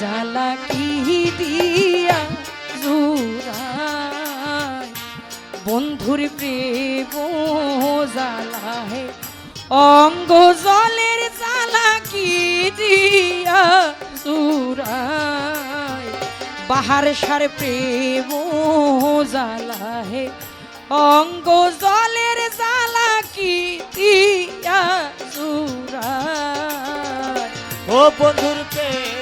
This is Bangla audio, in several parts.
জ্বালা কি দিয়া জুড়ায়। বন্ধুর প্রেম জ্বালা হে অঙ্গ জলের জ্বালা কি দিয়া জুড়ায়। বাহার সার প্রেম জ্বালা হে অঙ্গ জলের জ্বালা কি দিয়া জুড়ায়। ও বন্ধুর প্রেম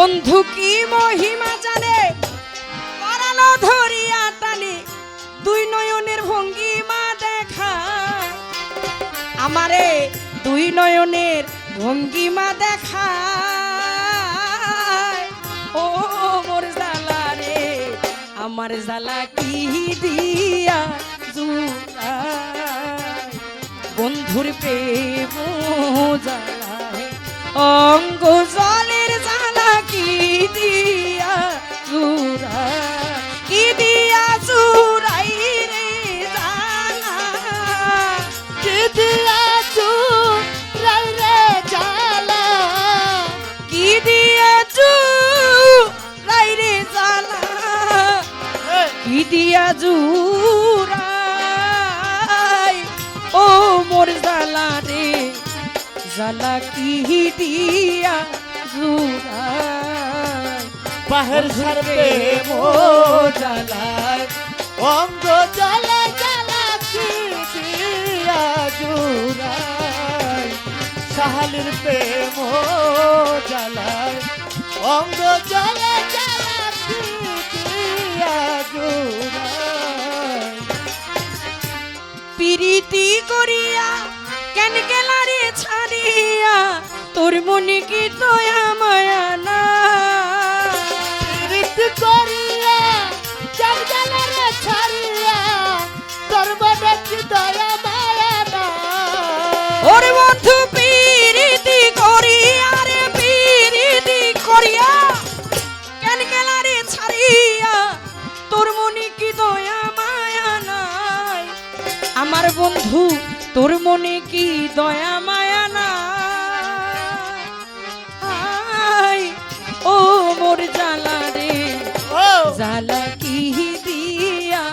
বন্ধু কি মহিমা জানে? পারানো ধরিয়া টানে, দুই নয়নের ভঙ্গিমা দেখা আমারে দুই নয়নের ভঙ্গিমা দেখা ও মোর জালা রে, আমার জালা কি দিয়া বন্ধুর প্রেম জালায় অঙ্গ জুরাই ও মোর জালা রে জালা কি দিয়া জুরাই বাহের সারবে মো জ্বালায় অঙ্গ জ্বালা জ্বালা কি দিয়া জুড়ায় সাহালির প্রেম জ্বালায়। অঙ্গ জ্বালা জ্বালা কেন গেলারে ছাড়িয়া তোর মনে কি দয়া মায়া না করিয়া জগজালারে ছাড়িয়া তোর মনে কি দয়া মায়া না ওরে বন্ধু পিরিতি করিয়া রে পিরিতি করিয়া কেন গেলারে ছাড়িয়া তোর মনে কি দয়া মায়া নাই? আমার বন্ধু তোর মনে কি দয়া মায়া না? ও মোর জ্বালা রে। ও। জালা কি দিয়া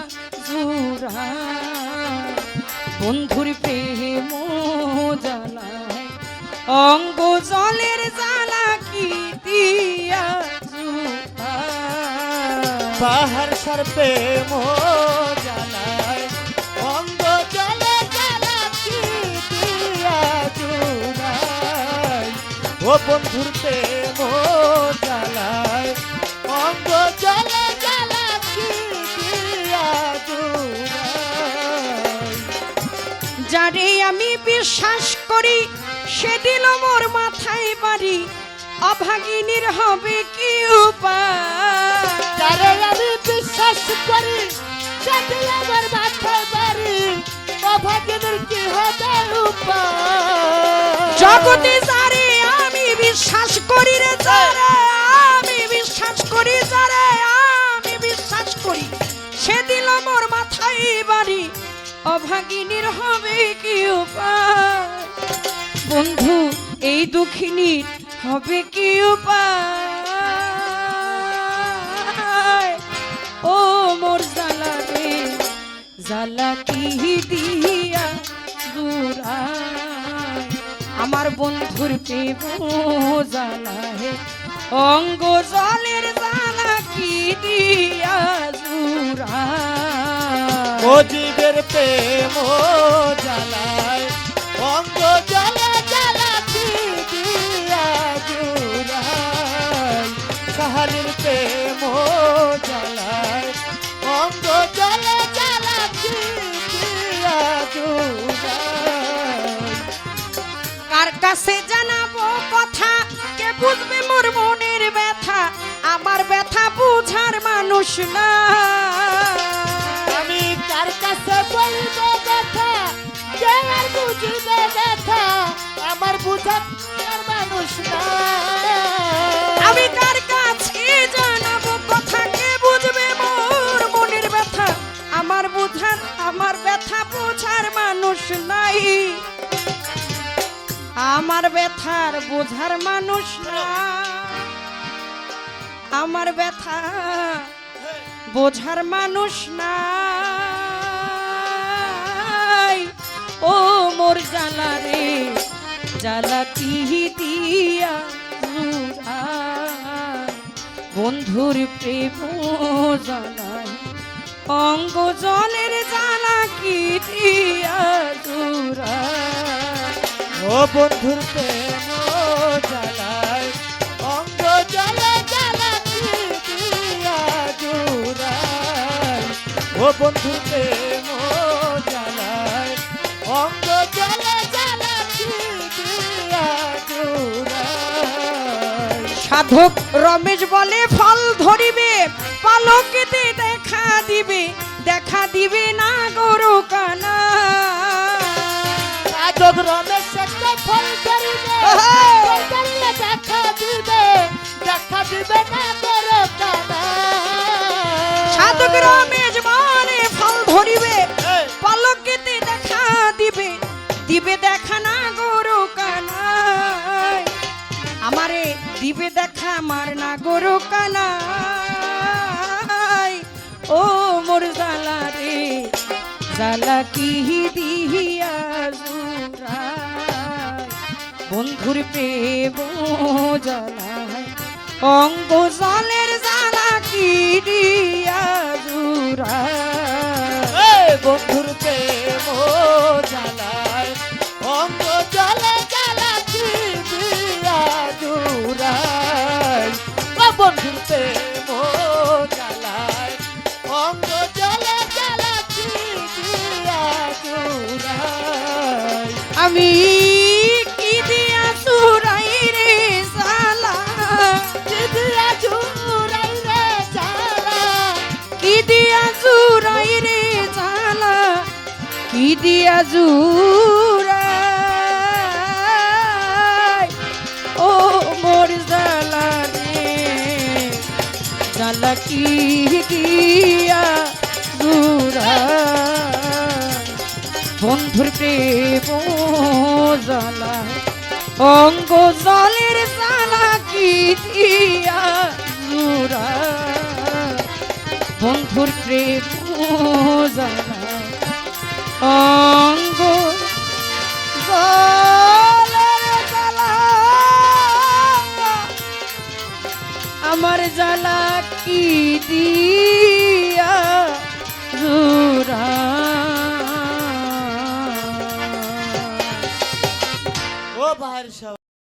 জুড়ায় বন্ধুর প্রেম জ্বালায় অঙ্গ জলের জ্বালা কি দিয়া জুড়ায় বাহার সর্পে মো ও বন্ধুর প্রেম জ্বালায় অঙ্গ জ্বালা যারে আমি বিশ্বাস করি সে দিল মোর মাথায় বাড়ি। অভাগিনীর হবে কি উপায়? যারে আমি বিশ্বাস করি সেটি আমার মাথায় বাড়ি। অভাগিনীর কি হবে উপায়? জগতে আমি বিশ্বাস করি রে আমি বিশ্বাস করি যারে, আমি বিশ্বাস করি। সে দিল মোর মাথায় বাড়ি, অভাগিনীর হবে কি উপায়? বন্ধু, এই দুঃখিনীর হবে কি উপায়? ও মোর জালা রে জালা কি দিয়া দূরায় আমার বন্ধুর জালা হে। অঙ্গ জলের জালা কি দিয়া জুরা ও জীবের প্রেম জ্বালায় কাছে জানাব কথা। কে বুঝবে মোর মনের ব্যথা? আমার ব্যথা বুঝার মানুষ না। আমি কার কাছে বলব ব্যথা? কে আর বুঝবে ব্যথা? আমার বুঝার মানুষ না। আমি আমার ব্যথার বোঝার মানুষ না আমার ব্যথা বোঝার মানুষ নাই ও মোর জ্বালা রে, জ্বালা কি দিয়া? বন্ধুর প্রেম জ্বালায় অঙ্গ জলের জ্বালা কি দিয়া জুড়ায়? ও বন্ধুর প্রেম জ্বালায় অঙ্গ ও বন্ধুর প্রেম জ্বালায় অঙ্গ সাধক রমেশ বলে ফল ধরিবে পালকেতে দেখা দিবে দেখা দিবে না গরু কানা। সাধক রমেশ ফল ধরিবে ফল ধরিলে দেখা দিবে দেখা দিবে না করো কানা সাধক রমেশ ফল ধরিবে এই, দেখা দিবে দিবে দেখা না গরু কানাই আমারে দিবে দেখা আমার না গরু কানাই ও মোর জালা রে জালা কি দিহিয়া বন্ধুর প্রেম জ্বালায় অঙ্গ জলের জ্বালা কি দিয়া বন্ধুর প্রেম জ্বালায় অঙ্গ জলে দিয়া প্রেম আমি দিয়া জুরাই ও মোর জালা রে জালা কি দিয়া জুরাই বন্ধুর প্রেম জ্বালা, অঙ্গ জলের জ্বালা কি দিয়া জুড়া বন্ধুর প্রেম জ্বালা। অঙ্গ আমার জ্বালা কি দিয়া